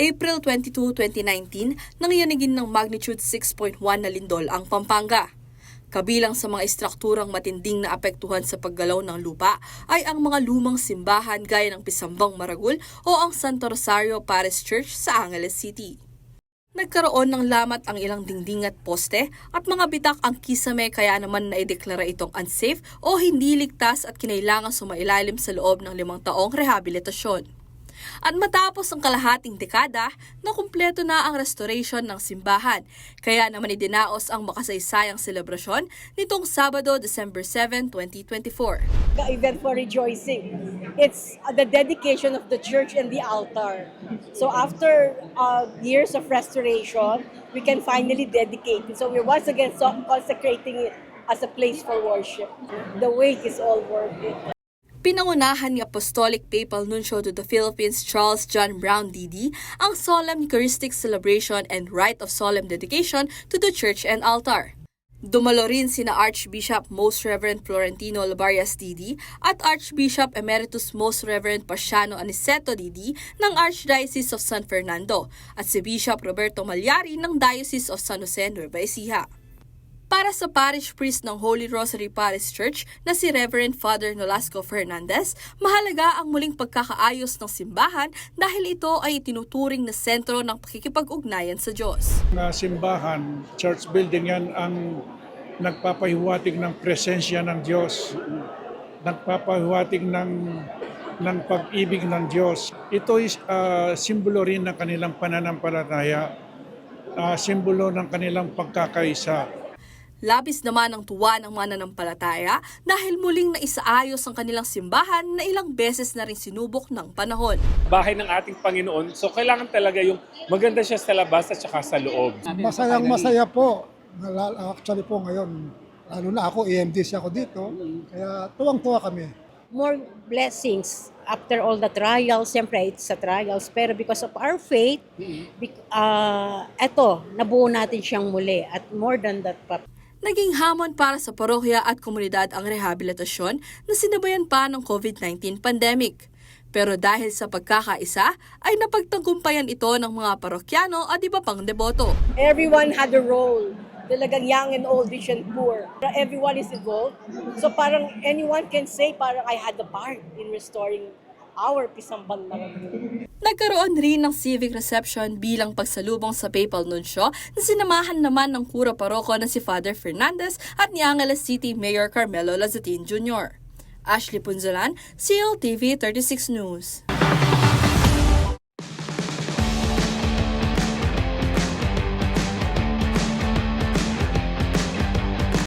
April 22, 2019, nangyayagin ng magnitude 6.1 na lindol ang Pampanga. Kabilang sa mga istrukturang matinding na apektuhan sa paggalaw ng lupa ay ang mga lumang simbahan gaya ng Pisambang Maragul o ang Santo Rosario Parish Church sa Angeles City. Nagkaroon ng lamat ang ilang dingding at poste at mga bitak ang kisame kaya naman naideklara itong unsafe o hindi ligtas at kinailangan sumailalim sa loob ng limang taong rehabilitasyon. At matapos ang kalahating dekada, nakumpleto na ang restoration ng simbahan. Kaya naman idinaos ang makasaysayang selebrasyon nitong Sabado, December 7, 2024. the event for rejoicing. It's the dedication of the church and the altar. So after uh, years of restoration, we can finally dedicate it. So we're once again consecrating it as a place for worship. The wait is all worth it. Pinangunahan ni Apostolic Papal Nuncio to the Philippines Charles John Brown DD ang solemn Eucharistic celebration and rite of solemn dedication to the church and altar. Dumalo rin sina Archbishop Most Reverend Florentino Labarias DD at Archbishop Emeritus Most Reverend Pasiano Aniceto DD ng Archdiocese of San Fernando at si Bishop Roberto Malyari ng Diocese of San Jose Nueva Ecija. Para sa parish priest ng Holy Rosary Parish Church na si Reverend Father Nolasco Fernandez, mahalaga ang muling pagkakaayos ng simbahan dahil ito ay itinuturing na sentro ng pakikipag-ugnayan sa Diyos. na simbahan, church building yan ang nagpapahiwatig ng presensya ng Diyos, nagpapahiwatig ng ng pag-ibig ng Diyos. Ito is ah, simbolo rin ng kanilang pananampalataya, ah, simbolo ng kanilang pagkakaisa. Labis naman ang tuwa ng mga nanampalataya dahil muling naisaayos ang kanilang simbahan na ilang beses na rin sinubok ng panahon. bahay ng ating Panginoon. So kailangan talaga yung maganda siya sa labas at saka sa loob. Masayang masaya po. Actually po ngayon, lalo na ako, EMDC ako dito. Kaya tuwang-tuwa kami. More blessings after all the trials. Siyempre, it's sa trials. Pero because of our faith, bec- uh, eto, nabuo natin siyang muli. At more than that pa, Naging hamon para sa parokya at komunidad ang rehabilitasyon na sinabayan pa ng COVID-19 pandemic. Pero dahil sa pagkakaisa, ay napagtagumpayan ito ng mga parokyano at iba pang deboto. everyone had a role. Talagang young and old, rich and poor. Everyone is involved. So parang anyone can say parang I had a part in restoring our Pisambang Maragul. Nagkaroon rin ng civic reception bilang pagsalubong sa papal nuncio na sinamahan naman ng kura paroko na si Father Fernandez at ni Angeles City Mayor Carmelo Lazatin Jr. Ashley Punzalan, CLTV 36 News.